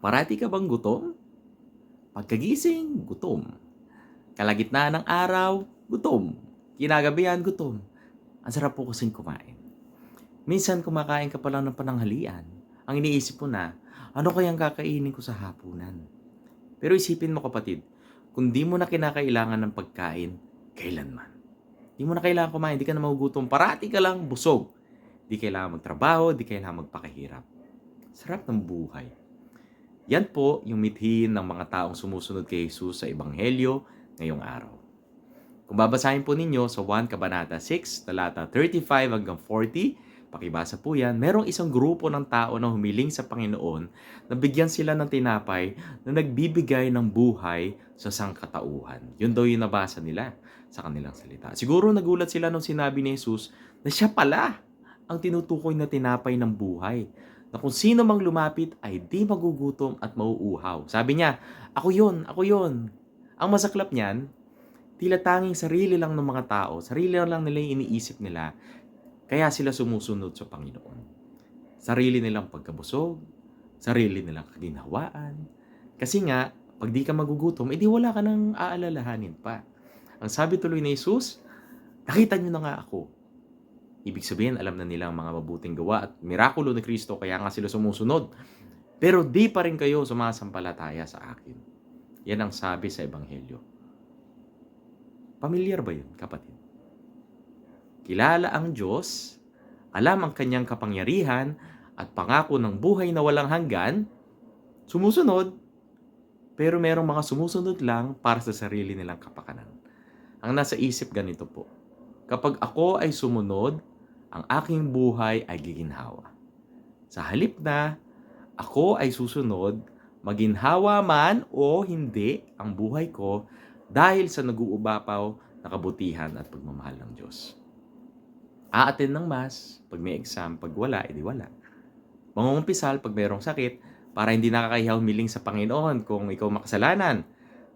Parati ka bang gutom? Pagkagising, gutom. Kalagitnaan ng araw, gutom. Kinagabihan, gutom. Ang sarap po kasing kumain. Minsan kumakain ka pa ng pananghalian. Ang iniisip mo na, ano kayang kakainin ko sa hapunan? Pero isipin mo kapatid, kung di mo na kinakailangan ng pagkain, kailanman. Di mo na kailangan kumain, di ka na magugutom, parati ka lang busog. Di kailangan magtrabaho, di kailangan magpakahirap. Sarap ng buhay. Yan po yung mithin ng mga taong sumusunod kay Jesus sa Ebanghelyo ngayong araw. Kung babasahin po ninyo sa 1 Kabanata 6, talata 35 hanggang 40, pakibasa po yan, merong isang grupo ng tao na humiling sa Panginoon na bigyan sila ng tinapay na nagbibigay ng buhay sa sangkatauhan. Yun daw yung nabasa nila sa kanilang salita. Siguro nagulat sila nung sinabi ni Jesus na siya pala ang tinutukoy na tinapay ng buhay na kung sino mang lumapit ay di magugutom at mauuhaw. Sabi niya, ako yun, ako yun. Ang masaklap niyan, tila tanging sarili lang ng mga tao, sarili lang nila yung iniisip nila, kaya sila sumusunod sa Panginoon. Sarili nilang pagkabusog, sarili nilang kaginhawaan. Kasi nga, pag di ka magugutom, edi wala ka nang aalalahanin pa. Ang sabi tuloy ni Jesus, nakita niyo na nga ako. Ibig sabihin, alam na nila ang mga mabuting gawa at mirakulo ni Kristo, kaya nga sila sumusunod. Pero di pa rin kayo sumasampalataya sa akin. Yan ang sabi sa Ebanghelyo. Pamilyar ba yun, kapatid? Kilala ang Diyos, alam ang kanyang kapangyarihan, at pangako ng buhay na walang hanggan, sumusunod, pero merong mga sumusunod lang para sa sarili nilang kapakanan. Ang nasa isip ganito po, kapag ako ay sumunod, ang aking buhay ay giginhawa. Sa halip na ako ay susunod, maginhawa man o hindi ang buhay ko dahil sa nag-uubapaw na kabutihan at pagmamahal ng Diyos. Aatin ng mas, pag may exam, pag wala, edi wala. Mangungumpisal pag mayroong sakit, para hindi nakakahiyaw humiling sa Panginoon kung ikaw makasalanan.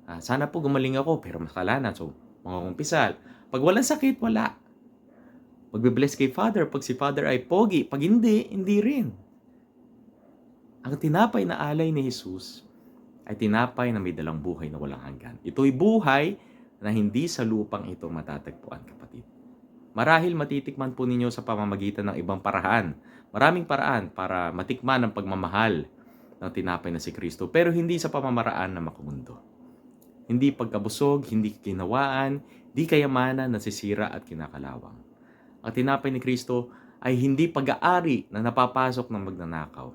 Ah, sana po gumaling ako, pero makasalanan. So, mangungumpisal. Pag walang sakit, wala. Magbe-bless kay Father pag si Father ay pogi. Pag hindi, hindi rin. Ang tinapay na alay ni Jesus ay tinapay na may dalang buhay na walang hanggan. Ito'y buhay na hindi sa lupang ito matatagpuan, kapatid. Marahil matitikman po ninyo sa pamamagitan ng ibang paraan. Maraming paraan para matikman ang pagmamahal ng tinapay na si Kristo, pero hindi sa pamamaraan na makumundo. Hindi pagkabusog, hindi kinawaan, di kayamanan, nasisira at kinakalawang. Ang tinapay ni Kristo ay hindi pag-aari na napapasok ng magnanakaw,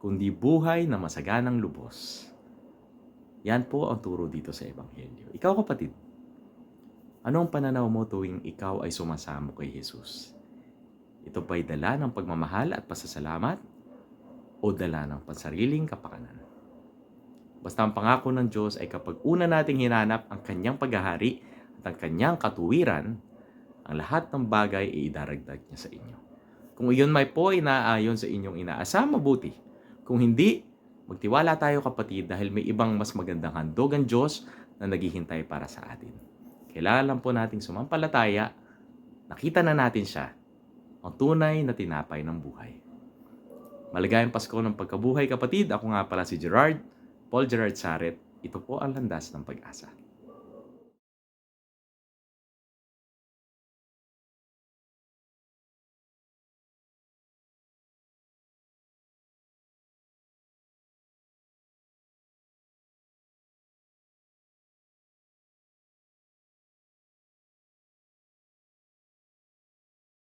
kundi buhay na masaganang lubos. Yan po ang turo dito sa Ebanghelyo. Ikaw kapatid, anong pananaw mo tuwing ikaw ay sumasamo kay Jesus? Ito ba'y dala ng pagmamahal at pasasalamat o dala ng pansariling kapakanan? Basta ang pangako ng Diyos ay kapag una nating hinanap ang kanyang paghahari at ang kanyang katuwiran, ang lahat ng bagay ay idaragdag niya sa inyo. Kung iyon may po ay naayon sa inyong inaasam, mabuti. Kung hindi, magtiwala tayo kapatid dahil may ibang mas magandang handog ang Diyos na naghihintay para sa atin. Kailangan lang po nating sumampalataya, nakita na natin siya, ang tunay na tinapay ng buhay. Maligayang Pasko ng pagkabuhay kapatid. Ako nga pala si Gerard, Paul Gerard Saret. Ito po ang landas ng pag-asa.